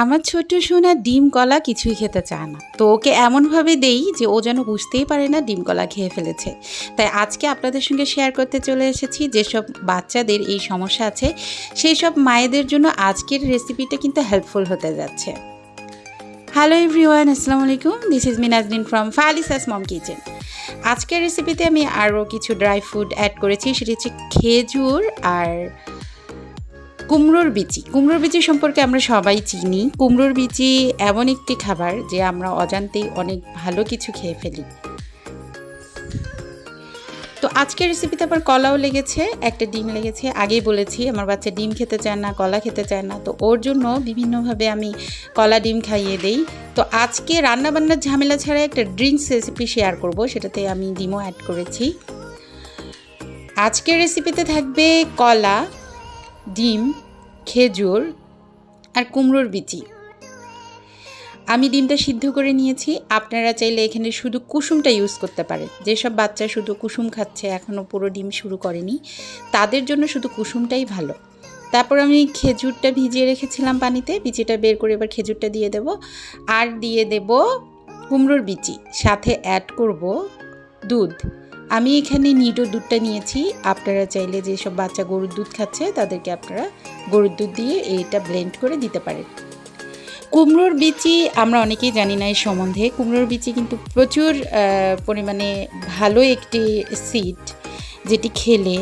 আমার ছোট্ট সোনা ডিম কলা কিছুই খেতে চায় না। তো ওকে এমনভাবে দেই যে ও যেন বুঝতেই পারে না ডিম কলা খেয়ে ফেলেছে। তাই আজকে আপনাদের সঙ্গে শেয়ার করতে চলে এসেছি যেসব বাচ্চাদের এই সমস্যা আছে সেই সব মায়েদের জন্য আজকের রেসিপিটা কিন্তু হেল্পফুল হতে যাচ্ছে। হ্যালো এভরিওয়ান আসসালামু আলাইকুম। This is Minajdin from Falisas mom kitchen আজকের রেসিপিতে আমি আরও কিছু ড্রাই ফ্রুট অ্যাড করেছি, সেটি হচ্ছে খেজুর আর কুমড়োর বিচি। কুমড়োর বিচি সম্পর্কে আমরা সবাই চিনি। কুমড়োর বিচি এমন একটি খাবার যে আমরা অজান্তেই অনেক ভালো কিছু খেয়ে ফেলি। তো আজকের রেসিপিতে আবার কলাও লেগেছে, একটা ডিম লেগেছে। আগেই বলেছি, আমার বাচ্চা ডিম খেতে চায় না, কলা খেতে চায় না। তো ওর জন্য বিভিন্নভাবে আমি কলা ডিম খাইয়ে দেই। তো আজকে রান্নাবান্নার ঝামেলা ছাড়া একটা ড্রিঙ্কস রেসিপি শেয়ার করব, সেটাতে আমি ডিমও অ্যাড করেছি। আজকের রেসিপিতে থাকবে কলা। ডিম, খেজুর আর কুমড়োর বিচি। আমি ডিমটা সিদ্ধ করে নিয়েছি। আপনারা চাইলে এখানে শুধু কুসুমটা ইউজ করতে পারেন। যেসব বাচ্চা শুধু কুসুম খাচ্ছে এখনও পুরো ডিম শুরু করেনি, তাদের জন্য শুধু কুসুমটাই ভালো। তারপর আমি খেজুরটা ভিজিয়ে রেখেছিলাম পানিতে। বিচিটা বের করে এবার খেজুরটা দিয়ে দেব। আর দিয়ে দেব কুমড়োর বিচি। সাথে অ্যাড করব দুধ। আমি এখানে নিডো দুধটা নিয়েছি। আপনারা চাইলে যেসব বাচ্চা গরুর দুধ খাচ্ছে, তাদেরকে আপনারা গরুর দুধ দিয়ে এইটা ব্লেন্ড করে দিতে পারেন। কুমড়োর বিচি, আমরা অনেকেই জানি না এই সম্বন্ধে। কুমড়োর বিচি কিন্তু প্রচুর পরিমাণে ভালো একটি সিড যেটি খেলে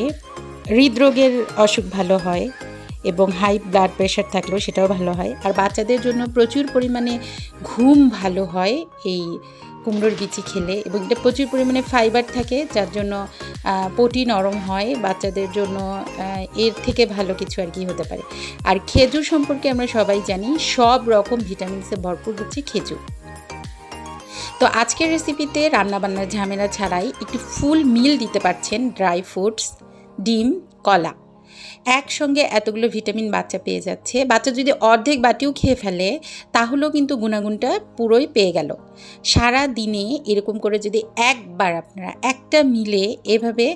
হৃদরোগের অসুখ ভালো হয় এবং হাই ব্লাড প্রেশার থাকলেও সেটাও ভালো হয়। আর বাচ্চাদের জন্য প্রচুর পরিমাণে ঘুম ভালো হয় এই কুমড়োর বিচি খেলে এবং এটা প্রচুর পরিমাণে ফাইবার থাকে, যার জন্য পটি নরম হয়, বাচ্চাদের জন্য এর থেকে ভালো কিছু আর কি হতে পারে। আর খেজুর সম্পর্কে আমরা সবাই জানি, সব রকম ভিটামিনসে ভরপুর হচ্ছে খেজুর তো আজকের রেসিপিতে রান্নাবান্নার ঝামেলা ছাড়াই একটি ফুল মিল দিতে পারছেন ড্রাই ফ্রুটস ডিম, কলা। একসঙ্গে এতগুলো ভিটামিন বাচ্চা পেয়ে যাচ্ছে। বাচ্চা যদি অর্ধেক বাটিও খেয়ে ফেলে, তাহলেও কিন্তু গুণাগুণটা পুরোই পেয়ে গেল। সারা দিনে এরকম করে যদি একবার আপনারা একটা মিলে এভাবে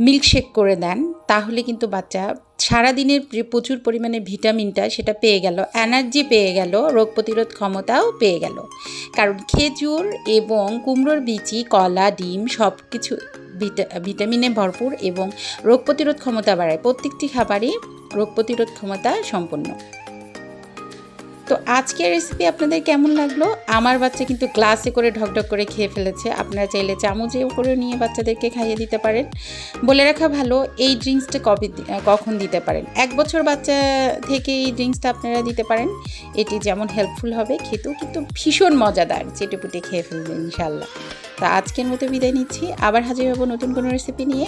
মিল্কশেক করে দেন, তাহলে কিন্তু বাচ্চা সারাদিনের প্রচুর পরিমাণে ভিটামিনটা সেটা পেয়ে গেল, এনার্জি পেয়ে গেল, রোগ প্রতিরোধ ক্ষমতাও পেয়ে গেল। কারণ খেজুর এবং কুমড়োর বিচি, কলা, ডিম সব কিছু ভিটামিনে ভরপুর এবং রোগ প্রতিরোধ ক্ষমতা বাড়ায়। প্রত্যেকটি খাবারই রোগ প্রতিরোধ ক্ষমতা সম্পন্ন। তো আজকের রেসিপি আপনাদের কেমন লাগল? আমার বাচ্চা কিন্তু গ্লাসে করে ঢকঢক করে খেয়ে ফেলেছে। আপনারা চাইলে চামচেও করে নিয়ে বাচ্চাদেরকে খাইয়ে দিতে পারেন। বলে রাখা ভালো, এই ড্রিঙ্কসটা কবে কখন দিতে পারেন? এক বছর বাচ্চা থেকে এই ড্রিঙ্কসটা আপনারা দিতে পারেন। এটি যেমন হেল্পফুল হবে, খেতেও কিন্তু ভীষণ মজাদার। চেটে পুটে খেয়ে ফেলবেন ইনশাল্লাহ তো আজকের মতো বিদায় নিচ্ছি। আবার হাজির হব নতুন কোনো রেসিপি নিয়ে।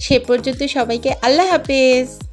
সে পর্যন্ত সবাইকে আল্লাহ হাফেজ।